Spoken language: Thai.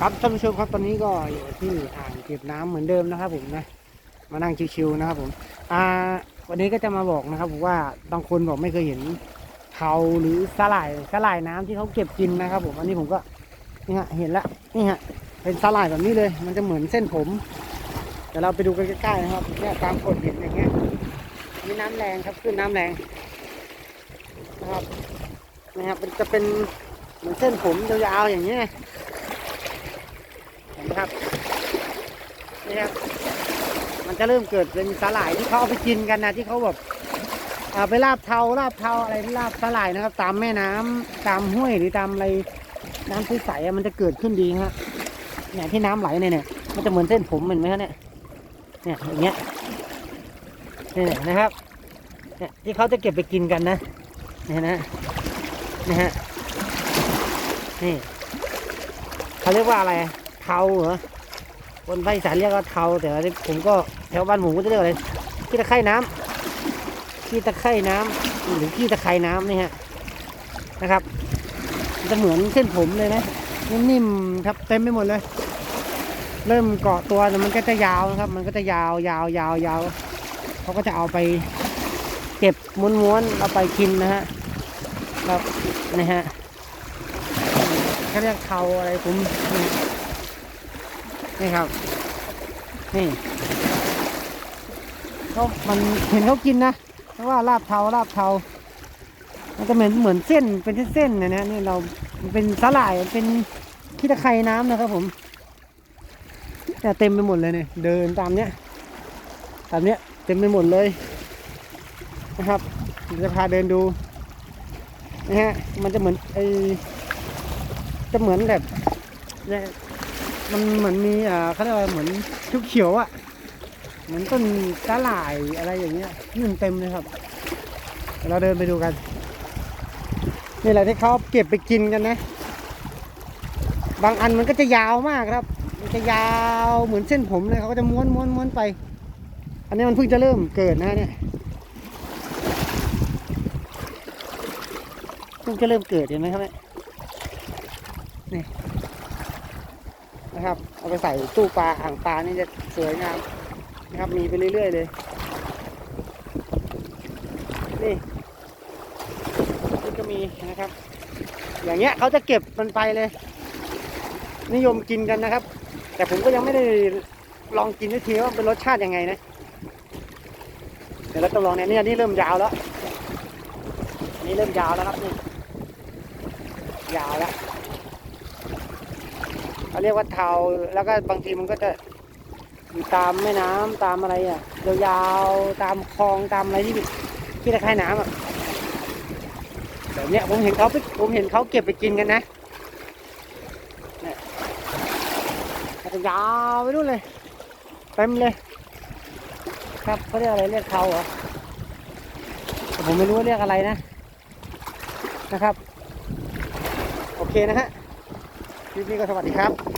ครับท่านผู้ชมครับตอนนี้ก็อยู่ที่อ่างเก็บน้ำเหมือนเดิมนะครับ ผมนะ มานั่งชิวๆนะครับ ผมอ่าวันนี้ก็จะมาบอกนะครับผมว่าบางคนบอกไม่เคยเห็นเทาหรือสลายสลายน้ำที่เขาเก็บกินนะครับ ผมอันนี้ผมก็นี่ฮะเห็นแล้วนี่ฮะเป็นสลายแบบนี้เลย มันจะเหมือนเส้นผมเดี๋ยวเราไปดูกันใกล้ๆนะครับเนี่ยตามกฎเห็นอย่างเงี้ยอันนี้น้ำแรงครับขึ้นน้ำแรงนะครับนะครับมันจะเป็นเหมือนเส้นผมยาวๆอย่างเงี้ย นไหมครับนี่ครับมันจะเริ่มเกิดเป็นสาหร่ายที่เขาเอาไปกินกันนะที่เขาแบบอ่าไปลาบเทาลาบเทาอะไรลาบสาหร่ายนะครับ ตามแม่น้ำตามห้วยหรือตามอะไรน้ำใสๆมันจะเกิดขึ้นดีฮะเนี่ยที่น้ำไหลเนี่ยเนี่ยมันจะเหมือนเส้นผมเห็นไหมฮะเนี่ยเนี่ยอย่างเงี้ยเนี่ยนะครับเนี่ยที่เขาจะเก็บไปกินกันนะเนี่ยนะนะฮะนี่เขาเรียกว่าอะไร เทาเหรอคนภาคอีสานเรียกว่าเทาแต่ว่าผมก็แถวบ้านผมก็จะเรียกอะไรขี้ตะไคร่น้ำขี้ตะไคร่น้ำหรือขี้ตะไคร่น้ำนี่ฮะนะครับจะเหมือนเส้นผมเลยนะนิ่มๆครับเต็มไปหมดเลย เริ่มเกาะตัวแต่มันก็จะยาวนะครับ มันก็จะยาวยาวยาวยาวเขาก็จะเอาไปเก็บม้วนๆเอาไปกินนะฮะครับนี่ฮะเขาเรียกเทาอะไรผม นี่ครับ นี่เขามันเห็นเขากินนะเพราะว่าลาบเทาลาบเทา มันจะเหมือนเหมือนเส้นเป็นเส้นๆนะนะนี่เราเป็นสลายมันเป็นขี้ตะไคร่น้ำนะครับผมเนี่ยเต็มไปหมดเลยเนี่ยเดินตามเนี้ยตามเนี้ยเต็มไปหมดเลยนะครับจะพาเดินดูนะฮะมันจะเหมือนไอจะเหมือนแบบเนี่ย มันเหมือนมีอ่าเขาเรียกว่าเหมือนชุกเขียวๆอะ่ะเหมือนต้นสาหร่ายอะไรอย่างเงี้ยนึ่งเต็มเลยครับ เราเดินไปดูกัน นี่แหละที่เขาเก็บไปกินกันนะ บางอันมันก็จะยาวมากครับ มันจะยาวเหมือนเส้นผมเลยเขาก็จะม้วนม้วนม้วนไป อันนี้มันเพิ่งจะเริ่มเกิดนะเนี่ยเพิ่งจะเริ่มเกิดเห็นไหมครับเนี่ยนะครับ เอาไปใส่ตู้ปลาอ่างปลานี่จะสวยงามนะครับ มีไปเรื่อยๆเลย นี่นี่ก็มีนะครับ อย่างเงี้ยเขาจะเก็บมันไปเลย นิยมกินกันนะครับ แต่ผมก็ยังไม่ได้ลองกินสักทีว่าเป็นรสชาติยังไงนะเดี๋ยวเราต้องลองเนี่ยนี่นี่เริ่มยาวแล้วนนี้เริ่มยาวแล้วครับนี่ยาวแล้ว เขาเรียกว่าเทาแล้วก็บางทีมันก็จะอยู่ตามแม่น้ำตามอะไรอะยาวๆตามคลองตามอะไรที่ที่ตะไคร่น้ำอะแบบเนี้ยผมเห็นเขาไปผมเห็นเขาเก็บไปกินกันนะเนี่ยจะยาวไปนู่นเลยเต็มเลย ครับเขาเรียกอะไรเรียกเทาเหรอผมไม่รู้เรียกอะไรนะนะครับ โอเคนะฮะ คลิปนี้ก็สวัสดีครับ